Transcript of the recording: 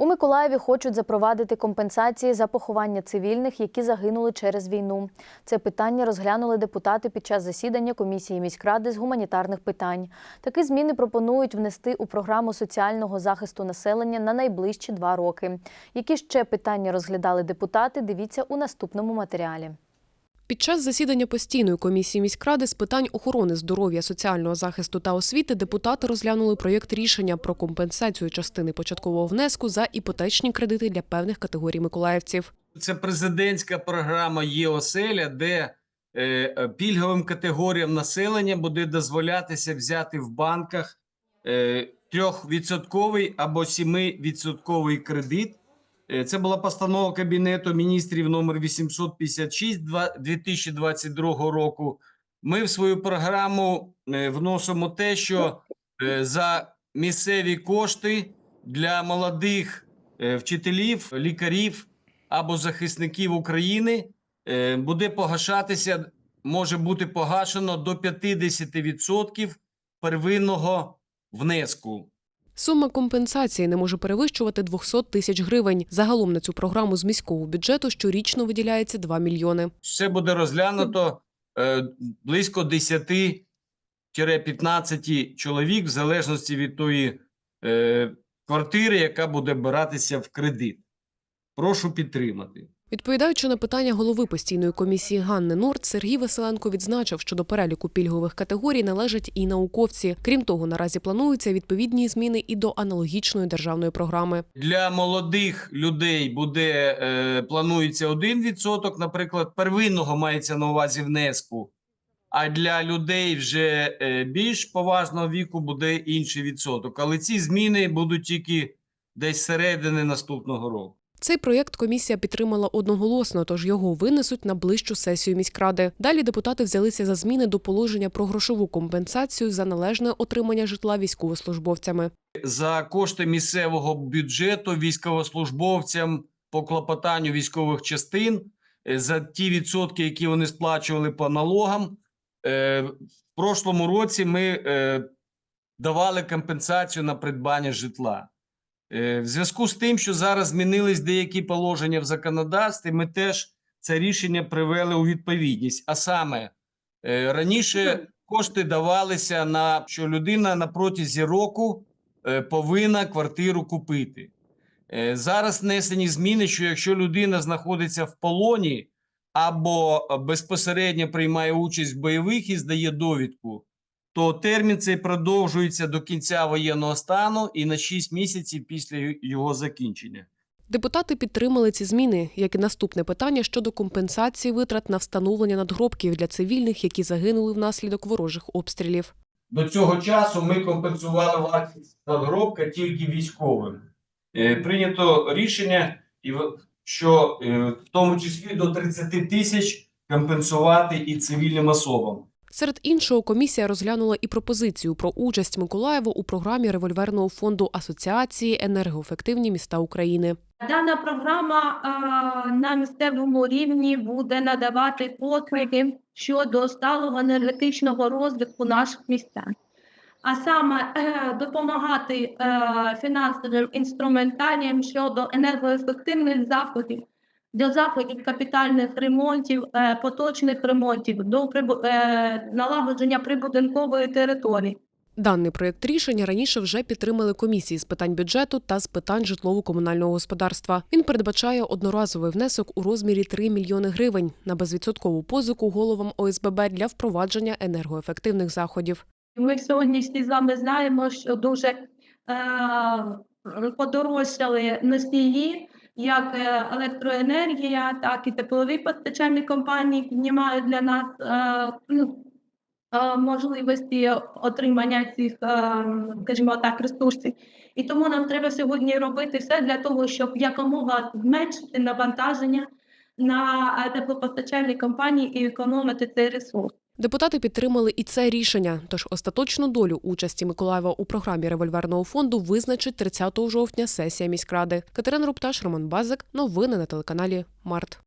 У Миколаєві хочуть запровадити компенсації за поховання цивільних, які загинули через війну. Це питання розглянули депутати під час засідання комісії міськради з гуманітарних питань. Такі зміни пропонують внести у програму соціального захисту населення на найближчі два роки. Які ще питання розглядали депутати? Дивіться у наступному матеріалі. Під час засідання постійної комісії міськради з питань охорони здоров'я, соціального захисту та освіти депутати розглянули проєкт рішення про компенсацію частини початкового внеску за іпотечні кредити для певних категорій миколаївців. Це президентська програма «Є-оселя», де е, пільговим категоріям населення буде дозволятися взяти в банках е, трьохвідсотковий або 7% кредит. Е, Це була постанова Кабінету міністрів номер 856 2022 року. Ми в свою програму е, вносимо те, що е, за місцеві кошти для молодих вчителів, лікарів або захисників України буде погашатися, може бути погашено до 50% первинного внеску. Сума компенсації не може перевищувати 200 тисяч гривень. Загалом на цю програму з міського бюджету щорічно виділяється 2 мільйони. Все буде розглянуто е, близько 10-15 чоловік, в залежності від тої е, квартири, яка буде биратися в кредит. Прошу підтримати. Відповідаючи на питання голови постійної комісії Ганни Норд, Сергій Василенко відзначив, що до переліку пільгових категорій належать і науковці. Крім того, наразі плануються відповідні зміни і до аналогічної державної програми. Для молодих людей буде е, планується 1%, наприклад, первинного мається на увазі внеску. А для людей вже е, більш поважного віку буде інший відсоток. Але ці зміни будуть тільки десь середини наступного року. Цей проєкт комісія підтримала одноголосно, тож його винесуть на ближчу сесію міськради. Далі депутати взялися за зміни до положення про грошову компенсацію за належне отримання житла військовослужбовцями. За кошти місцевого бюджету військовослужбовцям по клопотанню військових частин е, за ті відсотки, які вони сплачували по налогам. е, В прошлому році ми е, давали компенсацію на придбання житла. Е, В зв'язку з тим, що зараз змінились деякі положення в законодавстві, ми теж це рішення привели у відповідність. А саме е, раніше кошти давалися на що людина на протязі року е, повинна квартиру купити. Зараз внесені зміни, що якщо людина знаходиться в полоні або безпосередньо приймає участь в бойових і здає довідку, то термін цей продовжується до кінця воєнного стану і на 6 місяців після його закінчення. Депутати підтримали ці зміни, як і наступне питання щодо компенсації витрат на встановлення надгробків для цивільних, які загинули внаслідок ворожих обстрілів. До цього часу ми компенсували вартість надгробка тільки військовим. Е, Прийнято рішення, що е, в тому числі до 30 тисяч компенсувати і цивільним особам. Серед іншого, комісія розглянула і пропозицію про участь Миколаєва у програмі револьверного фонду Асоціації енергоефективні міста України. Дана програма е, на місцевому рівні буде надавати послуги щодо сталого енергетичного розвитку наших містян, а саме е, допомагати е, фінансовим інструментаріям щодо енергоефективних заходів, до заходів капітальних ремонтів, е, поточних ремонтів, до е, налагодження прибудинкової території. Даний проєкт рішення раніше вже підтримали комісії з питань бюджету та з питань житлово-комунального господарства. Він передбачає одноразовий внесок у розмірі 3 мільйони гривень на безвідсоткову позику головам ОСББ для впровадження енергоефективних заходів. Ми сьогодні всі з вами знаємо, що дуже е, подорожчали носії, як е, електроенергія, так і теплові постачальні компанії піднімають для нас е, ну, е, можливості отримання цих, скажімо так, ресурсів. І тому нам треба сьогодні робити все для того, щоб якомога зменшити навантаження на теплопостачальні компанії і економити цей ресурс. Депутати підтримали і це рішення. Тож остаточну долю участі Миколаєва у програмі револьверного фонду визначить 30 жовтня сесія міськради. Катерина Рупташ, Роман Базик. Новини на телеканалі Март.